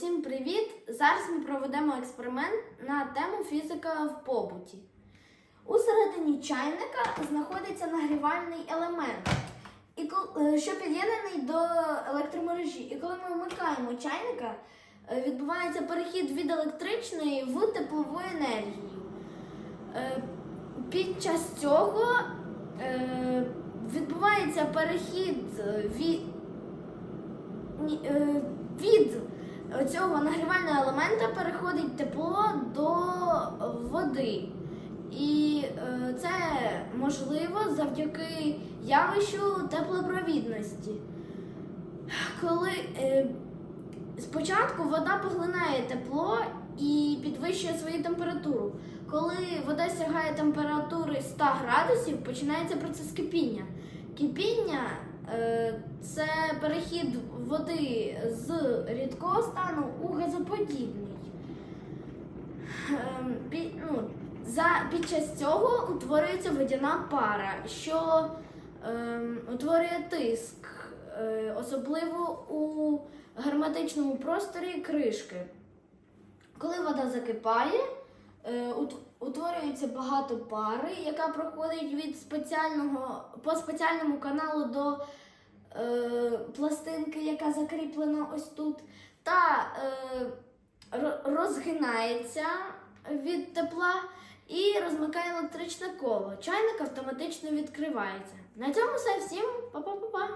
Усім привіт! Зараз ми проведемо експеримент на тему фізика в побуті. У середині чайника знаходиться нагрівальний елемент, е, що під'єднаний до електромережі. І коли ми вмикаємо чайника, е, відбувається перехід від електричної в теплову енергію. Е, Під час цього відбувається перехід від, від цього нагрівального елемента переходить тепло до води. І е, це можливо завдяки явищу теплопровідності. Коли е, спочатку вода поглинає тепло і підвищує свою температуру. Коли вода сягає температури 100 градусів, починається процес кипіння. Кипіння е, це перехід води з рідкого стану у газоподібний. Ем, ну, під час цього утворюється водяна пара, що ем, утворює тиск, е, особливо у герметичному просторі кришки. Коли вода закипає, утворюється багато пари, яка проходить від спеціального по спеціальному каналу до е, пластинки, яка закріплена ось тут, та е, розгинається від тепла і розмикає електричне коло. Чайник автоматично відкривається. На цьому все всім па-па-па-па!